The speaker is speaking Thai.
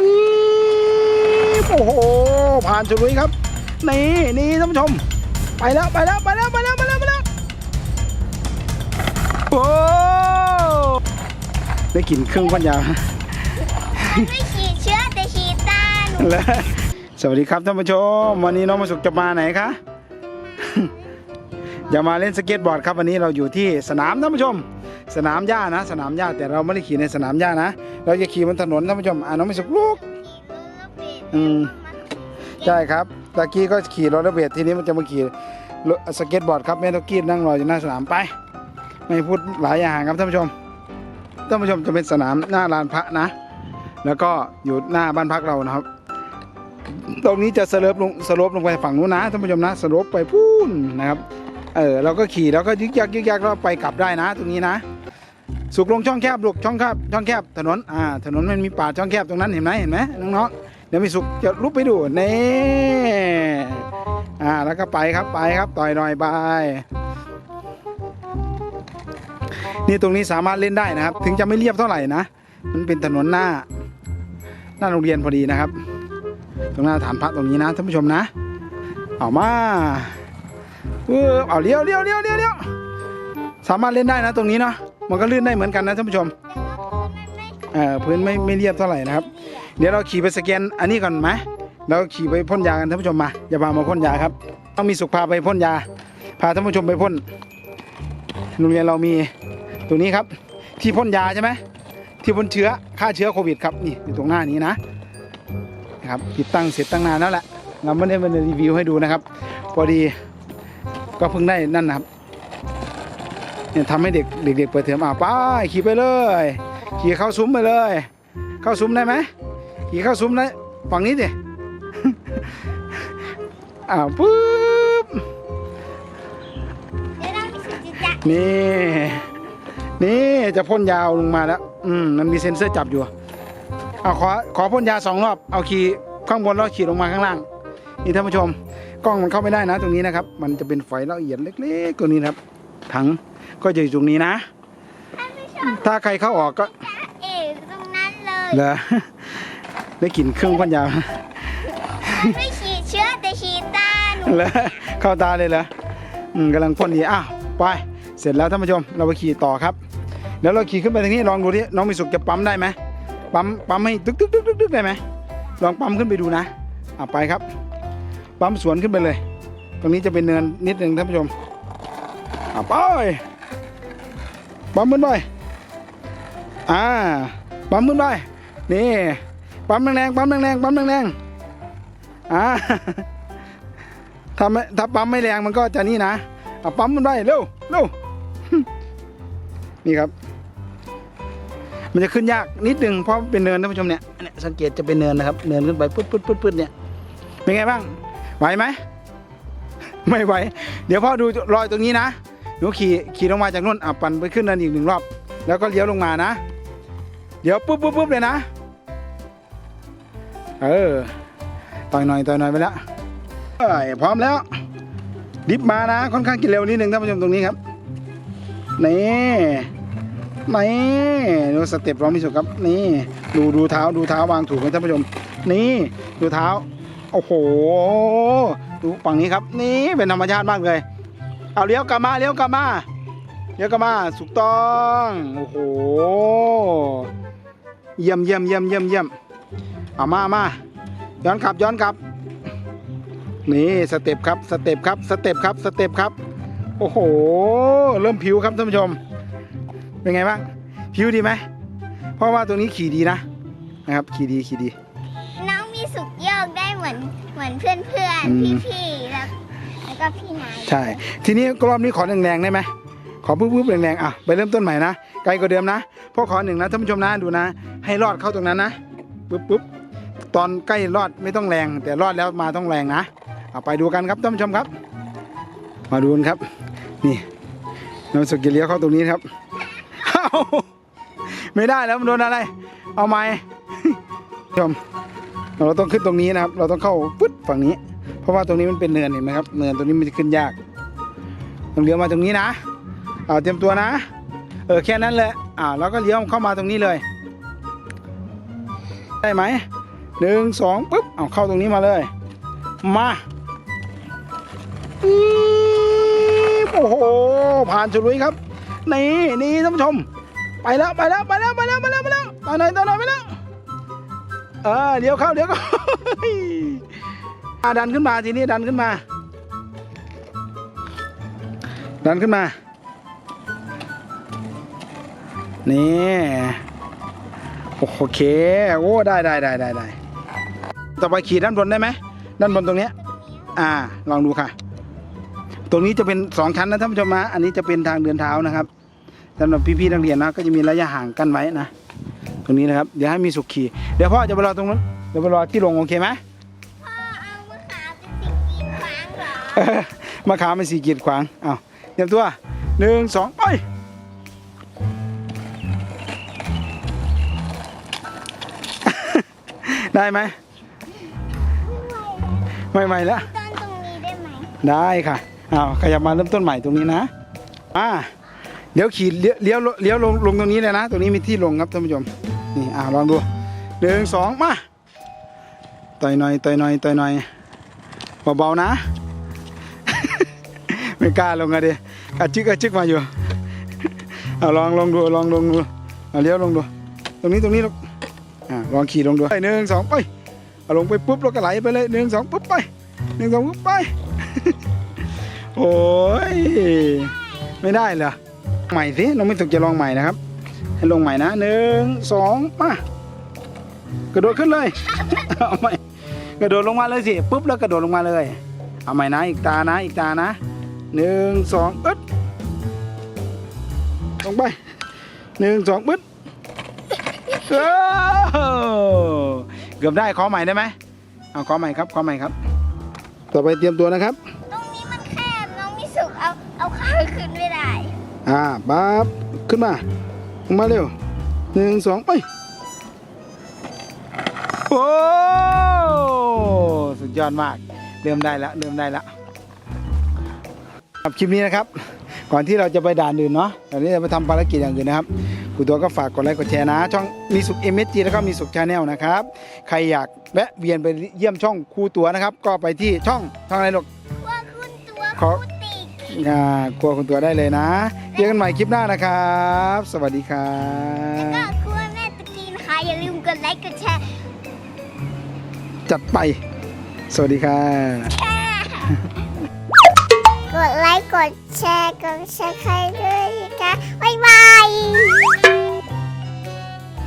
อี๊บโอ้โห ผ่านฉลุยครับ นี่นี่ท่านผู้ชม ไปแล้วไปแล้วไปแล้วไปแล้วไปแล้วไปแล้วโอ้ได้กลิ่นเครื่องพันยามันไม่ฉีดเชื้อแต่ฉีดตาหนูและสวัสดีครับท่านผู้ชม วันนี้น้องมาสุขจะมาไหนคะ อย่ามาเล่นสเก็ตบอร์ดครับวันนี้เราอยู่ที่สนามท่านผู้ชม สนามหญ้านะ สนามหญ้าแต่เราไม่ได้ขี่ในสนามหญ้านะ เราจะขี่บนถนนท่านผู้ชมอ่าน้องมาสุขลูกอืมใช่ครับตะกี้ก็ขี่รถระเบียดทีนี้มันจะมาขี่รถสเก็ตบอร์ดครับแม่ตะกี้นั่งรออยู่หน้าสนามไป ไม่พูดหลายอย่างครับท่านผู้ชมท่านผู้ชมจะเป็นสนามหน้าลานพระนะ แล้วก็อยู่หน้าบ้านพักเรานะครับ ตรงนี้จะสลบลงสลบลงไปฝั่งนู้นนะท่านผู้ชมนะสลบไปพูนนะครับเออเราก็ขี่แล้วก็ยึกยักยึกยักแล้วไปกลับได้นะ ตรงนี้นะ สุกลงช่องแคบลูกช่องแคบช่องแคบถนนอ่าถนนมันมีป่าช่องแคบตรงนั้นเห็นไหมเห็นไหมน้องๆเดี๋ยวมีสุกจะลุกไปดูนี่อ่าแล้วก็ไปครับไปครับต่อยหน่อยบายนี่ตรงนี้สามารถเล่นได้นะครับ ถึงจะไม่เรียบเท่าไหร่นะมันเป็นถนนหน้า หน้าโรงเรียนพอดีนะครับ ตรงหน้าฐานพระตรงนี้นะท่านผู้ชมนะเอามาเออเอาเลี้ยวเลี้ยวเลี้ยวเลี้ยวเลี้ยวสามารถเล่นได้นะตรงนี้เนาะ มันก็ลื่นได้เหมือนกันนะท่านผู้ชมเออพื้นไม่ไม่เรียบเท่าไหร่นะครับ เดี๋ยวเราขี่ไปสแกนอันนี้ก่อนไหมเราขี่ไปพ่นยากันท่านผู้ชมมาอย่าพามาพ่นยาครับ ต้องมีสุขพาไปพ่นยา พาท่านผู้ชมไปพ่นโรงเรียนเรามีตรงนี้ครับ ที่พ่นยาใช่ไหมที่พ่นเชื้อฆ่าเชื้อโควิดครับนี่อยู่ตรงหน้านี้นะนะครับติดตั้งเสร็จตั้งนานแล้วแหละเราไม่ได้มารีวิวให้ดูนะครับ พอดีก็เพิ่งได้นั่นนะครับ เนี่ยทำให้เด็กเด็กๆเปิดเทอมอะไปขี่ไปเลย ขี่เข้าซุ้มไปเลย เข้าซุ้มได้ไหมขี่เข้าซุ้มได้ฝั่งนี้ดิอ้าปุ๊บนี่นี่จะพ่นยาวลงมาแล้ว อืมมันมีเซ็นเซอร์จับอยู่เอาขอขอพ่นยาสองรอบเอาขี่ข้างบนแล้วขี่ลงมาข้างล่าง นี่ท่านผู้ชม กล้องมันเข้าไม่ได้นะ ตรงนี้นะครับ มันจะเป็นไฟละเอียดเล็กๆตัวนี้นะครับถัง ก็จะอยู่ตรงนี้นะท่านผู้ชมถ้าใครเข้าออกก็เอ๋ตรงนั้นเลยเหรอได้กลิ่นเครื่องพ่นยามันไม่ฉีดเชื้อแต่ฉีดตาหนูเหรอเข้าตาเลยเหรออืมกำลังพ่นดีอ้าวไปเสร็จแล้วท่านผู้ชมเราไปขี่ต่อครับเดี๋ยวเราขี่ขึ้นไปทางนี้ลองดูที่น้องมีสุขจะปั๊มได้ไหมปั๊มปั๊มให้ตึกตึกตึกตึกตึกได้ไหมลองปั๊มขึ้นไปดูนะอะไปครับ ปั๊มสวนขึ้นไปเลย ตรงนี้จะเป็นเนินนิดหนึ่งท่านผู้ชมอะไป ปั๊มขึ้นไปอ่าปั๊มขึ้นไปนี่ปั๊มแรงๆปั๊มแรงๆปั๊มแรงๆอ่าถ้าไม่ถ้าปั๊มไม่แรงมันก็จะนี่นะเอาปั๊มมันไปเร็วเร็วนี่ครับ มันจะขึ้นยากนิดนึงเพราะเป็นเนินท่านผู้ชมเนี่ยเนี่ยสังเกตจะเป็นเนินนะครับ เนินขึ้นไปปึ๊ดปึ๊ดปึ๊ดปึ๊ดเนี่ยเป็นไงบ้างไหวไหมไม่ไหว เดี๋ยวพ่อดูรอยตรงนี้นะ หนูขี่ขี่ลงมาจากนู่นอะปั่นไปขึ้นเนินอีกหนึ่งรอบ แล้วก็เลี้ยวลงมานะเดี๋ยวปุ๊บปุ๊บปุ๊บเลยนะ เออต่อยหน่อยต่อยหน่อยไปแล้วเอ้ยพร้อมแล้วดิฟมานะค่อนข้างกินเร็วนิดนึงท่านผู้ชมตรงนี้ครับนี่นี่ดูสเต็ปร้องพิสุทธิ์ครับ นี่ดูดูเท้าดูเท้าวางถูกไหมท่านผู้ชม นี่ดูเท้าโอ้โหดูฝั่งนี้ครับ นี่เป็นธรรมชาติมากเลย เอาเลี้ยวกลับมาเลี้ยวกลับมาเลี้ยวกลับมาถูกต้องโอ้โหเยี่ยมเยี่ยมเยี่ยมเยี่ยมเยี่ยมเอามามาย้อนกลับย้อนกลับ นี่สเต็ปครับสเต็ปครับสเต็ปครับสเต็ปครับ โอ้โห เริ่มผิวครับท่านผู้ชม เป็นไงบ้างผิวดีไหมเพราะว่าตัวนี้ขี่ดีนะนะครับขี่ดีขี่ดี น้องมีสุกโยกได้เหมือนเหมือนเพื่อนเพื่อนอืพี่มพี่ๆแล้วแล้ว ก็พี่นาย ใช่ ทีนี้รอบนี้ขอแรงๆได้ไหมขอปุ๊บๆแรงๆอะไปเริ่มต้นใหม่นะไกลกว่าเดิมนะพราะขอหนึ่งนะท่านผู้ชมนะดูนะ ให้รอดเข้าตรงนั้นนะปุ๊บปุ๊บตอนใกล้รอดไม่ต้องแรง แต่รอดแล้วมาต้องแรงนะเอาไปดูกันครับท่านผู้ชมครับ มาดูกันครับ นี่น้ำสกิเลี้ยวเข้าตรงนี้ครับไม่ได้แล้วมันโดนอะไร เอาไหมชมเราต้องขึ้นตรงนี้นะครับ เราต้องเข้าปึ๊ดฝั่งนี้ ราะว่าตรงนี้มันเป็นเนินเห็นไหมครับเนินตรงนี้มันจะขึ้นยากต้องเลี้ยวมาตรงนี้นะเอาเตรียมตัวนะ เออแค่นั้นเลยอ่าแล้วก็เลี้ยวเข้ามาตรงนี้เลย ได้ไหมหนึ่งสองปุ๊บเอาเข้าตรงนี้มาเลย มาอีโอ้โหผ่านฉลุยครับนี่นี่ท่านผู้ชม ไปแล้วไปแล้วไปแล้วไปแล้วไปแล้วไปแล้วตอน่อยต่อน่อยไปแล้วเออเดี๋ยวเข้าเดี๋ยวเข้า ดันขึ้นมาทีนี้ดันขึ้นมา ดันขึ้นมา นี่โอเคโอ้ได้ได้ได้ได้ได้ต่อไปขี่ด้านบนได้ไหมด้านบนตรงเนี้ยอ่า ลองดูค่ะ ตรงนี้จะเป็นสองชั้นนะท่านผู้ชมนะอันนี้จะเป็นทางเดินเท้านะครับสำหรับพี่ๆนักเรียนนะก็จะมีระยะห่างกันไว้นะ ตรงนี้นะครับ เดี๋ยวให้มีสุขขี่เดี๋ยวพ่อจะไปรอตรงนู้น เดี๋ยวไปรอที่ลงโอเคไหม มาขาเป็นสีกีดขวางเอาเตรียมตัวหนึ่งสองไปได้ไหมไม่ไหวแล้วต้นตรงนี้ได้ไหมได้ค่ะเอาขยับมาเริ่มต้นใหม่ตรงนี้นะอ่าเดี๋ยวขี่เลี้ยวเลี้ยวเลี้ยวลงลงตรงนี้เลยนะ ตรงนี้มีที่ลงครับท่านผู้ชมนี่อ่าลองดูหนึ่งสองมาต่อยหน่อยต่อยหน่อยต่อยหน่อยเบาๆนะ ไม่กล้าลงอะดิกระชึกกระชึกมาอยู่เอาลองลองดูลองลองดูเอาเลี้ยวลงดู ตรงนี้ตรงนี้ลูกอ่าลองขี่ลงดูไปหนึ่งสองไปเอาลงไปปุ๊บแล้วก็ไหลไปเลยหนึ่งสองปุ๊บไปหนึ่งสองปุ๊บไปโอ้ยไม่ได้เหรอใหม่สิน้องไม่ถูกจะลองใหม่นะครับให้ลงใหม่นะหนึ่งสองมากระโดดขึ้นเลยเอาใหม่กระโดดลงมาเลยสิปุ๊บแล้วกระโดดลงมาเลย เอาใหม่นะอีกตานะอีกตานะ หนึ่งสองอึดลงไปหนึ่งสองปึ๊ดเออเกือบได้ขอใหม่ได้ไหมเอาขอใหม่ครับขอใหม่ครับ ต่อไปเตรียมตัวนะครับ ตรงนี้มันแคบน้องมิสุกเอาเอาขาขึ้นไม่ได้อ่าปั๊บขึ้นมาลงมาเร็วหนึ่งสองไปโอ้สุดยอดมาก เริ่มได้แล้วเริ่มได้แล้ว ครับคลิปนี้นะครับ ก่อนที่เราจะไปด่านอื่นเนาะตอนนี้จะไปทำภารกิจอย่างอื่นนะครับคุณตัวก็ฝากกดไลค์กดแชร์นะ ช่องมีสุขเอ็มเอสจีแล้วก็มีสุขชาแนลนะครับใครอยากแวะเวียนไปเยี่ยมช่องครูตัวนะครับ ก็ไปที่ช่องช่องอะไรลูกว่าคุณตัวขอคูติกอ่าครัวคุณตัวได้เลยนะเจอกันใหม่คลิปหน้านะครับ สวัสดีครัแล้วก็บครัวแม่ตะกี้นะคะอย่าลืมกดไลค์กดแชร์จัดไป สวัสดีค่ะ กดไลค์ กดแชร์ กดแชร์ใครด้วยนะคะบ๊ายบาย